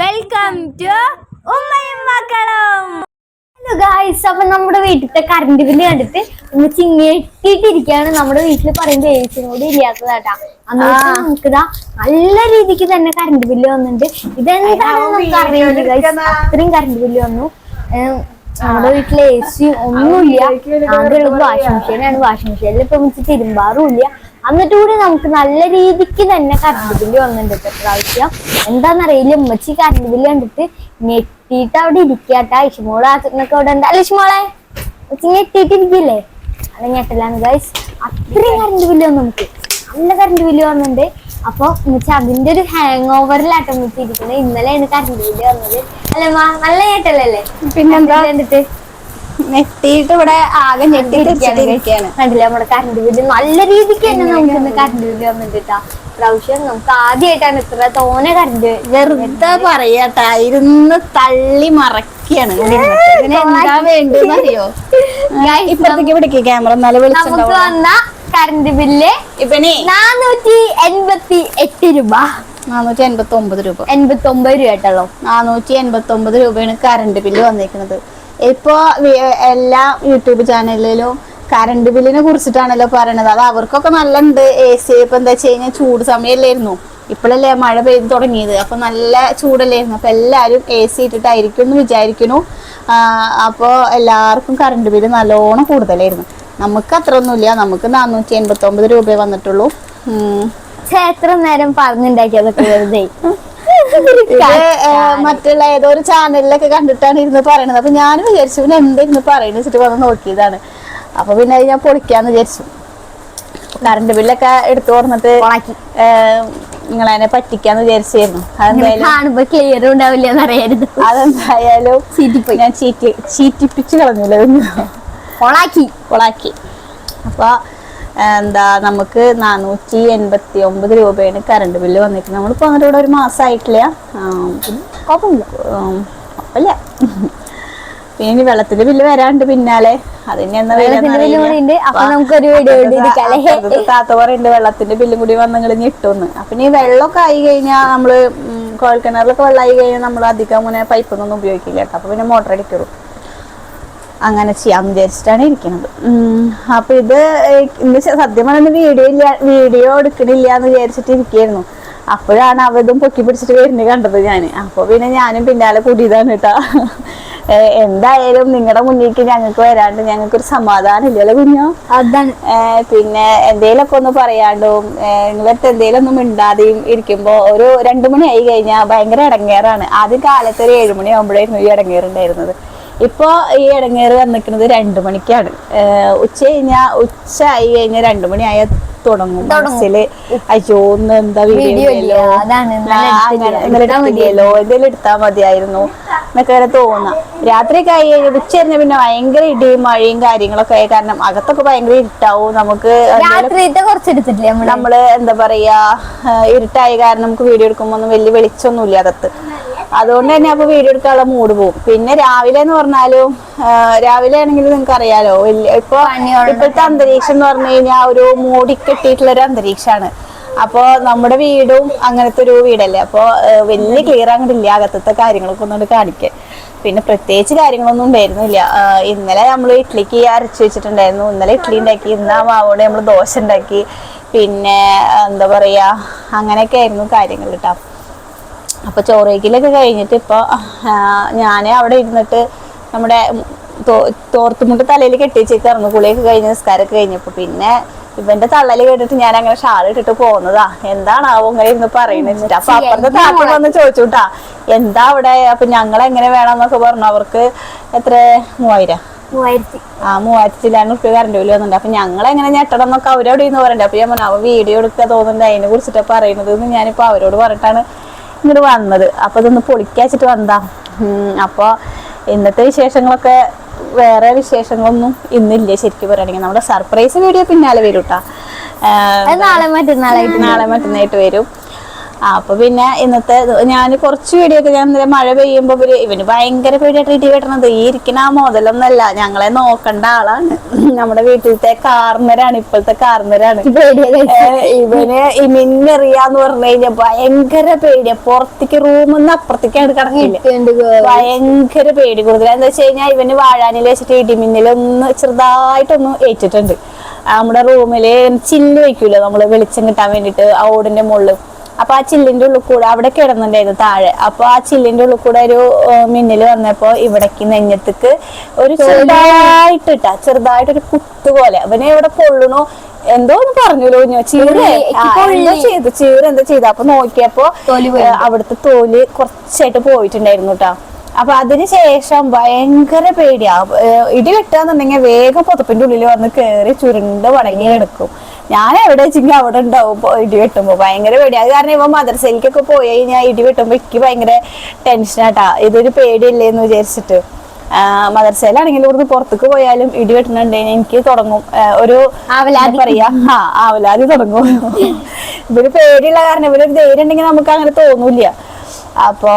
Welcome to ഉമ്മയും മക്കളും. Guys അപ്പൊ നമ്മുടെ വീട്ടിലത്തെ കറണ്ട് ബില്ല് കണ്ടിട്ട് ഒന്ന് ചിങ്ങേട്ടിട്ടിരിക്കാണ് നമ്മുടെ വീട്ടിൽ പറയുമ്പോ ഏച്ചിനോട് ഇല്ലാത്തതാട്ടാ അന്നേരം നമുക്കിതാ നല്ല രീതിക്ക് തന്നെ കറണ്ട് ബില്ല് വന്നിട്ടുണ്ട്. ഇതെന്താണെന്ന് നമുക്ക് അറിയില്ല ഗൈസ് അത്രയും കറണ്ട് ബില്ല് വന്നു. നമ്മുടെ വീട്ടിലെ എ സി ഒന്നുമില്ല. ആകെയുള്ളത് വാഷിംഗ് മെഷീനാണ് വാഷിംഗ് മെഷീനിൽ ഇപ്പൊ നമുക്ക് തിരുമ്പാറുമില്ല എന്നിട്ട് കൂടി നമുക്ക് നല്ല രീതിക്ക് തന്നെ കറണ്ട് ബില്ല് വന്നിട്ടുണ്ട് പ്രാവശ്യം എന്താണെന്നറിയില്ല ഉമ്മച്ചി കറണ്ട് ബില്ല് കണ്ടിട്ട് ഞെട്ടിയിട്ട് അവിടെ ഇരിക്കാട്ടാ ഇഷ്മോൾ ആച്ചനൊക്കെ അവിടെ ഉണ്ട് അല്ല ഇഷ്മോളെ ഉച്ചി ഞെട്ടിയിട്ട് ഇരിക്കില്ലേ അല്ല ഞെട്ടലാണ് ഗൈസ് അത്രയും കറണ്ട് ബില്ല് വന്നു നമുക്ക്. നല്ല കറണ്ട് ബില്ല് വന്നിട്ടുണ്ട്. അപ്പൊ ഉമ്മച്ചി അതിന്റെ ഒരു ഹാങ് ഓവറിലാട്ടോ ഇരിക്കുന്നത്. ഇന്നലെയാണ് കറണ്ട് ബില്ല് വന്നത്. അല്ലേ മാ? നല്ല ഞെട്ടലല്ലേ? പിന്നെന്താ? കണ്ടിട്ട് നെട്ടിയിട്ട് ഇവിടെ ആകെ ഞെട്ടിയിരിക്കുകയാണ് കണ്ടില്ല നമ്മുടെ കറണ്ട് ബില്ല് നല്ല രീതിക്ക് തന്നെ നമുക്ക് ഇന്ന് കറണ്ട് ബില്ല് വന്നിട്ടാ പ്രാവശ്യം നമുക്ക് ആദ്യമായിട്ടാണ് ഇത്ര തോനെ കറണ്ട് വെറുതെ പറയട്ടാ. ഇരുന്ന് തള്ളി മറക്കാണ് എന്താ വേണ്ടെന്ന് അറിയോ ഇപ്പഴത്തേക്ക് പിടിക്കുക ക്യാമറ എന്നാലും നമുക്ക് വിളിച്ചിട്ടുണ്ടാവും വന്ന കറണ്ട് ബില്ല് ഇപ്പനെ നാനൂറ്റി എൺപത്തി എട്ട് രൂപ. നാനൂറ്റി എൺപത്തി ഒമ്പത് രൂപ. എൺപത്തി ഒമ്പത് രൂപ കേട്ടല്ലോ നാനൂറ്റി എൺപത്തി ഒമ്പത് രൂപയാണ് കറണ്ട് ബില്ല് വന്നിരിക്കുന്നത് ഇപ്പൊ വി- എല്ലാ യൂട്യൂബ് ചാനലിലും കറണ്ട് ബില്ലിനെ കുറിച്ചിട്ടാണല്ലോ പറയണത്. അത് അവർക്കൊക്കെ നല്ല ഉണ്ട് എ സി ഇപ്പൊ എന്താ വെച്ച് കഴിഞ്ഞാൽ ചൂട് സമയമല്ലായിരുന്നു ഇപ്പോഴല്ലേ മഴ പെയ്ത് തുടങ്ങിയത്. അപ്പൊ നല്ല ചൂടല്ലായിരുന്നു. അപ്പൊ എല്ലാരും എ സി ഇട്ടിട്ടായിരിക്കും എന്ന് വിചാരിക്കുന്നു. അപ്പോൾ എല്ലാവർക്കും കറണ്ട് ബില്ല് നല്ലോണം കൂടുതലായിരുന്നു. നമുക്ക് അത്ര ഒന്നുമില്ല നമുക്ക് നാനൂറ്റി എൺപത്തി ഒമ്പത് രൂപയെ വന്നിട്ടുള്ളൂ. ക്ഷേത്രം എത്ര നേരം പറഞ്ഞുണ്ടാക്കിയതൊക്കെ വെറുതെ. മറ്റുള്ള ഏതോ ഒരു ചാനലിലൊക്കെ കണ്ടിട്ടാണ് ഇരുന്ന് പറയണത്. അപ്പൊ ഞാൻ വിചാരിച്ചു പിന്നെ എന്തായിരുന്നു പറയുന്നത് വെച്ചിട്ട് വന്ന് നോക്കിയതാണ്. അപ്പൊ പിന്നെ അത് ഞാൻ പൊളിക്കാന്ന് വിചാരിച്ചു. കറണ്ട് ബില്ലൊക്കെ എടുത്തു പറഞ്ഞിട്ട് നിങ്ങളതിനെ പറ്റിക്കാന്ന് വിചാരിച്ചായിരുന്നു. കാണുമ്പോ ക്ലിയർ ഉണ്ടാവില്ല അതെന്തായാലും ഞാൻ ചീറ്റി ചീറ്റിപ്പിച്ച് കളഞ്ഞില്ല അപ്പൊ എന്താ നമുക്ക് നാനൂറ്റി എൺപത്തി ഒമ്പത് രൂപയാണ് കറണ്ട് ബില്ല് വന്നിരിക്കുന്നത്. നമ്മളിപ്പോ അങ്ങനെ ഇവിടെ ഒരു മാസമായിട്ടില്ല കുഴപ്പമില്ല. കുഴപ്പമില്ല. പിന്നെ വെള്ളത്തിന്റെ ബില്ല് വരാണ്ട് പിന്നാലെ. അതിന്? താത്ത പറയുന്നുണ്ട് വെള്ളത്തിന്റെ ബില്ലും കൂടി വന്ന് നിങ്ങൾ ഞെട്ടുന്ന് അപ്പൊ ഇനി വെള്ളമൊക്കെ ആയി കഴിഞ്ഞാൽ നമ്മൾ കുഴൽക്കിണറിലൊക്കെ കുഴൽ കിണറിലൊക്കെ വെള്ളമായി കഴിഞ്ഞാൽ നമ്മൾ അധികം അങ്ങനെ പൈപ്പൊന്നും ഉപയോഗിക്കില്ല കേട്ടോ. അപ്പൊ പിന്നെ മോട്ടർ അടിക്കുള്ളൂ. അങ്ങനെ ചെയ്യാന്ന് വിചാരിച്ചിട്ടാണ് ഇരിക്കുന്നത്. അപ്പോൾ അപ്പൊ ഇത് ഇന്ന് സത്യം പറഞ്ഞ വീഡിയോ ഇല്ല വീഡിയോ എടുക്കണില്ല എന്ന് വിചാരിച്ചിട്ട് ഇരിക്കുന്നു അപ്പോഴാണ് അവതും പൊക്കി പിടിച്ചിട്ട് വരുന്നത് കണ്ടത് ഞാൻ അപ്പൊ പിന്നെ ഞാനും പിന്നാലെ കൂടിയതാണ് കേട്ടാ. എന്തായാലും നിങ്ങളുടെ മുന്നിലേക്ക് ഞങ്ങൾക്ക് വരാണ്ട് ഞങ്ങൾക്ക് ഒരു സമാധാനം ഇല്ലല്ലോ കുഞ്ഞോ? അതാണ്. പിന്നെ എന്തേലൊക്കെ ഒന്ന് പറയാണ്ടും നിങ്ങളടുത്ത് എന്തേലും ഒന്നും മിണ്ടാതെയും ഇരിക്കുമ്പോ ഒരു രണ്ടു മണി ആയി കഴിഞ്ഞാൽ ഭയങ്കര ഇടങ്ങേറാണ് ആദ്യം കാലത്ത് ഒരു ഏഴുമണി ആകുമ്പോഴായിരുന്നു ഈ ഇടങ്ങേറുണ്ടായിരുന്നത് ഇപ്പൊ ഈ ഇടങ്ങേറ് വന്നിക്കുന്നത് രണ്ടു മണിക്കാണ്. ഉച്ച കഴിഞ്ഞാൽ ഉച്ച ആയി കഴിഞ്ഞാൽ രണ്ടു മണിയായ തുടങ്ങും. മനസ്സിൽ അയ്യോ ഒന്ന് എന്താ വീഡിയോ ഇല്ല, ഇന്നലെ എന്തെങ്കിലും എടുത്താൽ മതിയായിരുന്നു എന്നൊക്കെ അങ്ങനെ തോന്നാം. രാത്രി ഒക്കെ ആയി കഴിഞ്ഞാൽ ഉച്ച കഴിഞ്ഞാൽ പിന്നെ ഭയങ്കര ഇടിയും മഴയും കാര്യങ്ങളൊക്കെ ആയി കാരണം അകത്തൊക്കെ ഭയങ്കര ഇരുട്ടാവും. നമുക്ക് നമ്മൾ? എന്താ പറയാ ഇരുട്ടായ കാരണം നമുക്ക് വീഡിയോ എടുക്കുമ്പോ ഒന്നും വലിയ വെളിച്ചൊന്നും ഇല്ല അകത്ത്. അതുകൊണ്ട് തന്നെ അപ്പൊ വീഡിയോ എടുക്കാനുള്ള മൂഡ് പോകും പിന്നെ രാവിലെ എന്ന് പറഞ്ഞാലും രാവിലെ ആണെങ്കിൽ നിങ്ങൾക്ക് അറിയാലോ വലിയ ഇപ്പൊ ഇപ്പോഴത്തെ അന്തരീക്ഷം എന്ന് പറഞ്ഞു കഴിഞ്ഞാൽ ഒരു മൂടിക്കെട്ടിയിട്ടുള്ള ഒരു അന്തരീക്ഷമാണ് അപ്പോ നമ്മുടെ വീടും അങ്ങനത്തെ ഒരു വീടല്ലേ? അപ്പൊ ആ, വലിയ ക്ലിയർ അങ്ങോട്ട് ഇല്ല അകത്തത്തെ കാര്യങ്ങളൊക്കെ ഒന്നുകൊണ്ട് കാണിക്കാൻ. പിന്നെ പ്രത്യേകിച്ച് കാര്യങ്ങളൊന്നും ഉണ്ടായിരുന്നില്ല. ഇന്നലെ നമ്മൾ ഇഡ്ഡലിക്ക് അരച്ചു വെച്ചിട്ടുണ്ടായിരുന്നു. ഇന്നലെ ഇഡ്ഡലി ഉണ്ടാക്കി ഇന്ന് ആ മാവോടെ നമ്മൾ ദോശ ഉണ്ടാക്കി. പിന്നെ എന്താ പറയാ അങ്ങനെയൊക്കെ ആയിരുന്നു കാര്യങ്ങൾ കേട്ടോ അപ്പൊ ചോറേക്കിലൊക്കെ കഴിഞ്ഞിട്ട് ഇപ്പൊ ഞാൻ അവിടെ ഇരുന്നിട്ട് നമ്മുടെ തോർത്തുമുട്ട് തലയിൽ കെട്ടിച്ചേക്കായിരുന്നു കുളിയൊക്കെ കഴിഞ്ഞ് നിസ്കാരമൊക്കെ കഴിഞ്ഞപ്പോ പിന്നെ ഇവന്റെ തള്ളൽ കേട്ടിട്ട് ഞാൻ അങ്ങനെ ഷാൾ ഇട്ടിട്ട് പോന്നതാ. എന്താണാവോ ഇങ്ങനെ ഇരുന്ന് പറയുന്നത് അപ്പൊ അപ്പുറത്തെ താത്ത വന്ന് ചോദിച്ചുട്ടാ എന്താ അവിടെ? അപ്പൊ ഞങ്ങൾ എങ്ങനെ വേണം എന്നൊക്കെ പറഞ്ഞു? അവർക്ക് എത്ര? മൂവായിരം? ആ മൂവായിരത്തി ചില്ലാൻ റുപ്യ കറണ്ട് ബില്ല് വന്നിട്ടുണ്ട്. അപ്പൊ ഞങ്ങൾ എങ്ങനെ ഞെട്ടണം എന്നൊക്കെ അവരോട് ഇരുന്ന് പറയണ്ടേ അപ്പൊ ഞാൻ പറഞ്ഞു അവ വീഡിയോ എടുക്കുക തോന്നുന്നുണ്ട്. അതിനെ കുറിച്ചിട്ട് പറയുന്നത് എന്ന് ഞാനിപ്പോ അവരോട് പറഞ്ഞിട്ടാണ് ഇങ്ങോട്ട് വന്നത്. അപ്പൊ ഇതൊന്ന് പൊളിക്കാച്ചിട്ട് വന്നതാ. അപ്പൊ ഇന്നത്തെ വിശേഷങ്ങളൊക്കെ വേറെ വിശേഷങ്ങളൊന്നും ഇന്നില്ല ശരിക്കും പറയുകയാണെങ്കിൽ നമ്മുടെ സർപ്രൈസ് വീഡിയോ പിന്നാലെ വരും കേട്ടാ നാളെ മറ്റന്നാളായിട്ട് നാളെ മറ്റന്നായിട്ട് വരും. ആ, അപ്പൊ പിന്നെ ഇന്നത്തെ ഞാൻ കുറച്ച് വീഡിയോ ഒക്കെ ഞാൻ ഇന്നലെ മഴ പെയ്യുമ്പോ ഇവർ ഇവന് ഭയങ്കര പേടിയായിട്ട് ഇടി വെട്ടണത്. ഈ ഇരിക്കുന്ന ആ മുതലൊന്നല്ല ഞങ്ങളെ നോക്കണ്ട ആളാണ്. നമ്മുടെ വീട്ടിലത്തെ കാർന്നരാണ് ഇപ്പോഴത്തെ കാർന്നരാണ് ഇവന് ഈ മിന്നെറിയാന്ന് പറഞ്ഞു കഴിഞ്ഞാൽ ഭയങ്കര പേടിയാ. പുറത്തേക്ക് റൂമിന്ന് അപ്പുറത്തേക്കാണ് കിടക്കില്ല ഭയങ്കര പേടി കൂടുതൽ എന്താ വെച്ച് കഴിഞ്ഞാൽ ഇവന് വാഴാനിൽ വെച്ചിട്ട് ഇടിമിന്നലൊന്ന് ചെറുതായിട്ടൊന്ന് ഏറ്റിട്ടുണ്ട്. നമ്മുടെ റൂമിൽ ചില്ല് വയ്ക്കൂല നമ്മൾ വെളിച്ചം കിട്ടാൻ വേണ്ടിട്ട് ആ ഓടിന്റെ മുകളിൽ അപ്പൊ ആ ചില്ലിന്റെ ഉള്ളിൽ കൂടെ അവിടെ കിടന്നുണ്ടായിരുന്നു താഴെ. അപ്പൊ ആ ചില്ലിന്റെ ഉള്ളിൽ കൂടെ ഒരു മിന്നൽ വന്നപ്പോ ഇവിടേക്ക് നെഞ്ഞത്തേക്ക് ഒരു ചെറുതായിട്ട് ഇട്ടാ ചെറുതായിട്ടൊരു കുത്ത് പോലെ. അവനെ ഇവിടെ പൊള്ളണു എന്തോ ഒന്ന് പറഞ്ഞല്ലോ കുഞ്ഞു? ചീറ് ആ, എന്തോ ചെയ്തു ചീറ് എന്തോ ചെയ്തു. അപ്പൊ നോക്കിയപ്പോ. അവിടുത്തെ തോൽ കുറച്ചായിട്ട് പോയിട്ടുണ്ടായിരുന്നു കേട്ടോ അപ്പൊ അതിനുശേഷം ഭയങ്കര പേടിയാ. ഇടി വെട്ടാന്നുണ്ടെങ്കിൽ വേഗം പുതപ്പിന്റെ ഉള്ളിൽ വന്ന് കയറി ചുരുണ്ട് വടങ്ങി എടുക്കും. ഞാൻ എവിടെ വെച്ചെങ്കിൽ അവിടെ ഉണ്ടാവും ഇടി വെട്ടുമ്പോ. ഭയങ്കര പേടിയാ. അത് കാരണം ഇവ മദ്രസയിലേക്കൊക്കെ പോയി കഴിഞ്ഞാൽ ഇടി വെട്ടുമ്പോ എനിക്ക് ഭയങ്കര ടെൻഷനാട്ടാ ഇതൊരു പേടിയില്ലേന്ന് വിചാരിച്ചിട്ട്. മദർസയിലാണെങ്കിൽ ഇവിടുന്ന് പുറത്തേക്ക് പോയാലും ഇടി വെട്ടുന്നുണ്ടെങ്കിൽ എനിക്ക് തുടങ്ങും. ഒരു. പറയാ? ആ ആവലാതി തുടങ്ങും. ഇവർ പേടിയുള്ള കാരണം ഇവരൊരു ധൈര്യം ഉണ്ടെങ്കിൽ നമുക്ക് അങ്ങനെ തോന്നൂല അപ്പൊ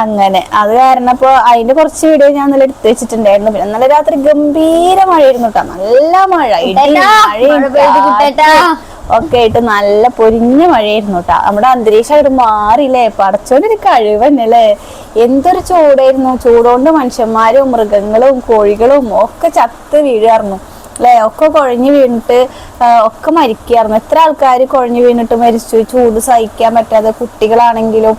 അങ്ങനെ. അത് കാരണം ഇപ്പൊ അതിന്റെ കുറച്ച് വീഡിയോ ഞാൻ നല്ല എടുത്ത് വെച്ചിട്ടുണ്ടായിരുന്നു. പിന്നെ ഇന്നലെ രാത്രി ഗംഭീര മഴയായിരുന്നു കേട്ടോ. നല്ല മഴ. ഒക്കെ ആയിട്ട് നല്ല പൊരിഞ്ഞ മഴയായിരുന്നു കേട്ടോ. നമ്മുടെ അന്തരീക്ഷം അവിടെ മാറിയില്ലേ? കഴിവ് കഴിവന്നല്ലേ? എന്തൊരു ചൂടായിരുന്നു. ചൂടുകൊണ്ട് മനുഷ്യന്മാരും മൃഗങ്ങളും കോഴികളും ഒക്കെ ചത്ത് വീഴായിരുന്നു അല്ലെ? ഒക്കെ കുഴഞ്ഞു വീണിട്ട് ഒക്കെ മരിക്കായിരുന്നു എത്ര ആൾക്കാർ കുഴഞ്ഞു വീണിട്ട് മരിച്ചു? ചൂട് സഹിക്കാൻ പറ്റാതെ കുട്ടികളാണെങ്കിലും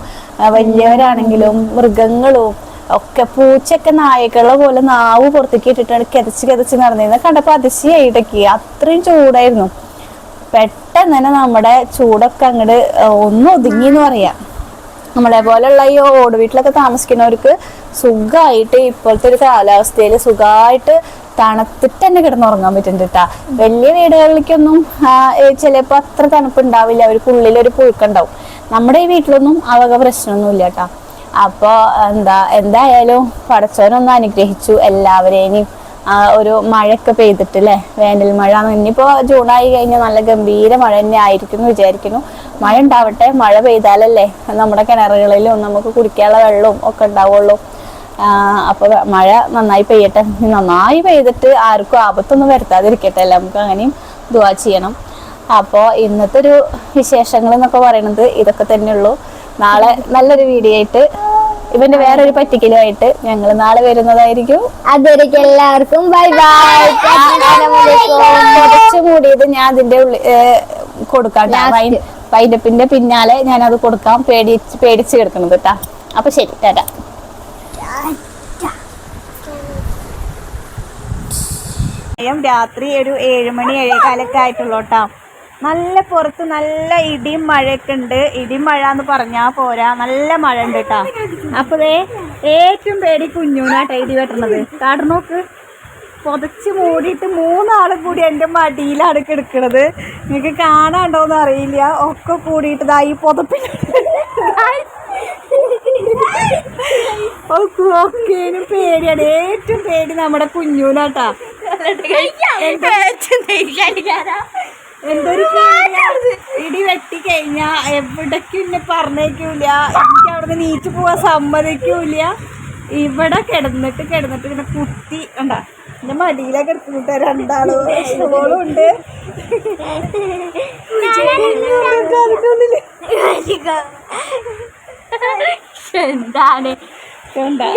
വലിയവരാണെങ്കിലും മൃഗങ്ങളും ഒക്കെ പൂച്ചയൊക്കെ നായകളെ പോലെ നാവ് പുറത്തേക്ക് ഇട്ടിട്ടാണ് കിതച്ച് കിതച്ച് നടന്നിരുന്നത് കണ്ടപ്പോ അതിശയായിട്ടൊക്കെ അത്രയും ചൂടായിരുന്നു. പെട്ടെന്ന് തന്നെ നമ്മുടെ ചൂടൊക്കെ അങ്ങോട്ട് ഒന്ന് ഒതുങ്ങി എന്ന് പറയാം. നമ്മളെ പോലെയുള്ള ഈ ഓട് വീട്ടിലൊക്കെ താമസിക്കുന്നവർക്ക് സുഖമായിട്ട് ഇപ്പോഴത്തെ ഒരു കാലാവസ്ഥയിൽ സുഖമായിട്ട് തണുത്തിട്ട് തന്നെ കിടന്നുറങ്ങാൻ പറ്റുന്നുണ്ട് കേട്ടാ വലിയ വീടുകളിലേക്കൊന്നും ചിലപ്പോൾ അത്ര തണുപ്പ് ഉണ്ടാവില്ല അവർക്ക് ഉള്ളിലൊരു പുഴുക്കുണ്ടാവും. നമ്മുടെ ഈ വീട്ടിലൊന്നും അവക വക പ്രശ്നമൊന്നുമില്ല കേട്ടാ അപ്പോൾ എന്താ എന്തായാലും പടച്ചവനൊന്ന് അനുഗ്രഹിച്ചു. എല്ലാവരെയും ഒരു മഴയൊക്കെ പെയ്തിട്ട് അല്ലേ വേനൽ മഴ. ഇനിയിപ്പോ ജൂണായി കഴിഞ്ഞാൽ നല്ല ഗംഭീര മഴ തന്നെ ആയിരിക്കും എന്ന് വിചാരിക്കുന്നു. മഴ ഉണ്ടാവട്ടെ. മഴ പെയ്താലല്ലേ നമ്മുടെ കിണറുകളിലും നമുക്ക് കുടിക്കാനുള്ള വെള്ളവും ഒക്കെ ഉണ്ടാവുള്ളൂ. അപ്പൊ മഴ നന്നായി പെയ്യട്ടെ. നന്നായി പെയ്തിട്ട് ആർക്കും ആപത്തൊന്നും വരുത്താതിരിക്കട്ടെ അല്ലെ? നമുക്ക് അങ്ങനെയും ദുവാ ചെയ്യണം. അപ്പോ ഇന്നത്തെ ഒരു വിശേഷങ്ങൾ എന്നൊക്കെ പറയുന്നത് ഇതൊക്കെ തന്നെ തന്നെയുള്ളൂ. നാളെ നല്ലൊരു വീഡിയോ ആയിട്ട് ഇവന്റെ വേറൊരു പറ്റിക്കലുമായിട്ട് ഞങ്ങൾ നാളെ വരുന്നതായിരിക്കും. അതുവരേക്കും എല്ലാവർക്കും ബൈ ബൈ. കുറച്ച് മൂടിയത് ഞാൻ അതിന്റെ ഉള്ളിൽ കൊടുക്കാം വൈൻഡപ്പിന്റെ പിന്നാലെ ഞാൻ അത് കൊടുക്കാം. പേടി പേടിച്ച് കിടക്കുന്നത് കേട്ടാ അപ്പൊ ശരി ടാറ്റാ. സമയം രാത്രി ഒരു ഏഴുമണി ഏഴേകാലൊക്കെ ആയിട്ടുള്ളൂ കേട്ടോ നല്ല പുറത്ത് നല്ല ഇടിയും മഴയൊക്കെ ഉണ്ട്. ഇടിയും മഴ എന്ന് പറഞ്ഞാൽ പോരാ. നല്ല മഴ ഉണ്ട് കേട്ടോ അപ്പോഴേ ഏറ്റവും പേടി കുഞ്ഞൂനാട്ടോ ഇടി വെട്ടണത്. കാട് നോക്ക്. പുതച്ച് മൂടിയിട്ട് മൂന്നാളും കൂടി എന്റെ മടിയിലാണ് കിടക്കണത്. നിങ്ങൾക്ക് കാണാണ്ടോന്ന് അറിയില്ല. ഒക്കെ കൂടിയിട്ട് ദാ ഈ പുതപ്പിൽ ഒക്കെ പേടിയാണ്. ഏറ്റവും പേടി നമ്മുടെ കുഞ്ഞൂനാട്ടാ. എന്തൊരു. ഇടി വെട്ടി കഴിഞ്ഞാ എവിടേക്കും എന്നെ പറഞ്ഞേക്കൂല എനിക്ക് അവിടുന്ന് നീച്ചു പോവാൻ സമ്മതിക്കൂല. ഇവിടെ കിടന്നിട്ട് കിടന്നിട്ട് ഇങ്ങനെ കുത്തി ഉണ്ടാ എന്റെ മടിയിലൊക്കെ എടുത്തിട്ട് രണ്ടാളും. ഷോളും ഉണ്ട് എന്താണ്? കണ്ടാ?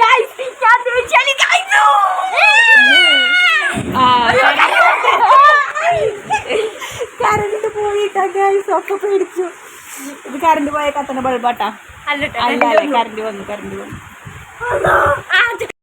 കറണ്ട് പോയിട്ടാ ഗൈസ് ഒക്കെ പേടിച്ചു. ഇത് കറണ്ട് പോയ കത്തണ ബൾബാട്ടാ. അല്ല കറണ്ട് വന്നു. കറണ്ട് വന്നു